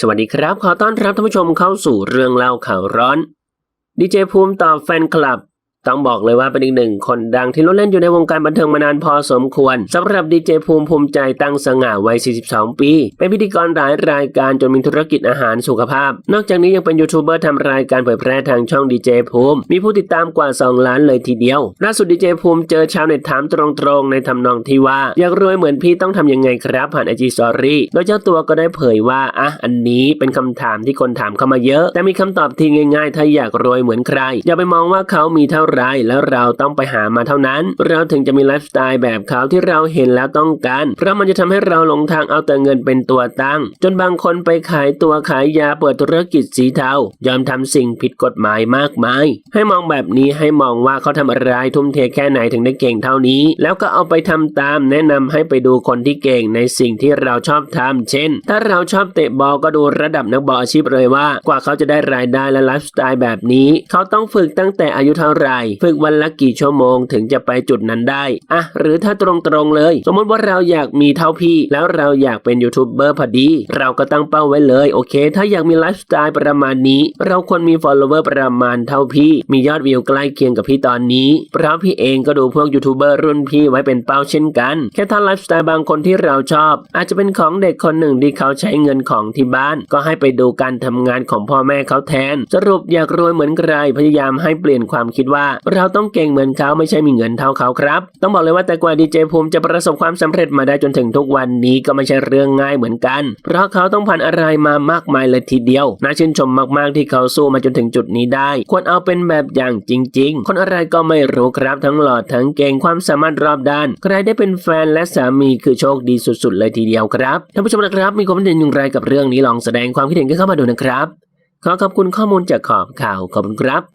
สวัสดีครับ ขอต้อนรับท่านผู้ชมเข้าสู่เรื่องเล่าข่าวร้อน ดีเจภูมิตอบแฟนคลับ ต้องบอกเลยว่าเป็นอีกหนึ่งคนดังที่ล้นเล่นอยู่ในวงการบันเทิงมานานพอสมควรสำหรับดีเจภูมิภูมิใจตั้งสง่าวัย 42 ปี เป็นพิธีกรหลายรายการจนมีธุรกิจอาหารสุขภาพ นอกจากนี้ยังเป็นยูทูบเบอร์ทำรายการเผยแพร่ทางช่องดีเจภูมิ มีผู้ติดตามกว่า 2 ล้านเลยทีเดียวล่าสุดดีเจภูมิเจอชาวเน็ตถามตรงๆ ในทำนองที่ว่า อยากรวยเหมือนพี่ต้องทำยังไงครับผ่านไอจีสอรี่โดยเจ้าตัวก็ได้เผยว่าอะอันนี้เป็นคำถามที่คนถามเข้ามาเยอะ แต่มีคำตอบที่ง่าย ๆ ถ้าอยากรวยเหมือนใครอย่าไปมองว่าเขามีเท่าไรแล้วเราต้องไปหามาเท่านั้น เราถึงจะมีไลฟ์สไตล์แบบเขาที่เราเห็นแล้วต้องการ เพราะมันจะทำให้เราหลงทางเอาแต่เงินเป็นตัวตั้ง จนบางคนไปขายตัวขายยาเปิดธุรกิจสีเทายอมทำสิ่งผิดกฎหมายมากมาย ให้มองแบบนี้ให้มองว่าเขาทำอะไรทุ่มเทแค่ไหนถึงได้เก่งเท่านี้ แล้วก็เอาไปทำตามแนะนำให้ไปดูคนที่เก่งในสิ่งที่เราชอบทำเช่น ถ้าเราชอบเตะบอลก็ดูระดับนักบอลอาชีพเลยว่า กว่าเขาจะได้รายได้และไลฟ์สไตล์แบบนี้ เขาต้องฝึกตั้งแต่อายุเท่าไหร่ฝึกวันละกี่ชั่วโมงถึงจะไปจุดนั้นได้อะหรือถ้าตรงๆเลย สมมติว่าเราอยากมีเท่าพี่ แล้วเราอยากเป็นยูทูบเบอร์พอดี เราก็ตั้งเป้าไว้เลยโอเค ถ้าอยากมีไลฟ์สไตล์ประมาณนี้ เราควรมี follower ประมาณเท่าพี่ มียอดวิวใกล้เคียงกับพี่ตอนนี้ เพราะพี่เองก็ดูพวกยูทูบเบอร์รุ่นพี่ไว้เป็นเป้าเช่นกัน แค่ถ้าไลฟ์สไตล์บางคนที่เราชอบ อาจจะเป็นของเด็กคนหนึ่งที่เขาใช้เงินของที่บ้าน ก็ให้ไปดูการทำงานของพ่อแม่เขาแทน สรุปอยากรวยเหมือนใครพยายามให้เปลี่ยนความคิดว่าเราต้องเก่งเหมือนเขาไม่ใช่มีเงินเท่าเขาครับ ต้องบอกเลยว่าแต่กว่าดีเจภูมิจะประสบความสำเร็จมาได้จนถึงทุกวันนี้ก็ไม่ใช่เรื่องง่ายเหมือนกัน เพราะเขาต้องผ่านอะไรมามากมายเลยทีเดียว น่าชื่นชมมากๆที่เขาสู้มาจนถึงจุดนี้ได้ ควรเอาเป็นแบบอย่างจริง ๆ คนอะไรก็ไม่รู้ครับทั้งหล่อทั้งเก่งความสามารถรอบด้าน ใครได้เป็นแฟนและสามีคือโชคดีสุดๆ เลยทีเดียวครับท่านผู้ชมนะครับ มีความเห็นอย่างไรกับเรื่องนี้ลองแสดงความคิดเห็นกันเข้ามาดูนะครับ ขอขอบคุณข้อมูลจากขอบข่าวขอบคุณครับ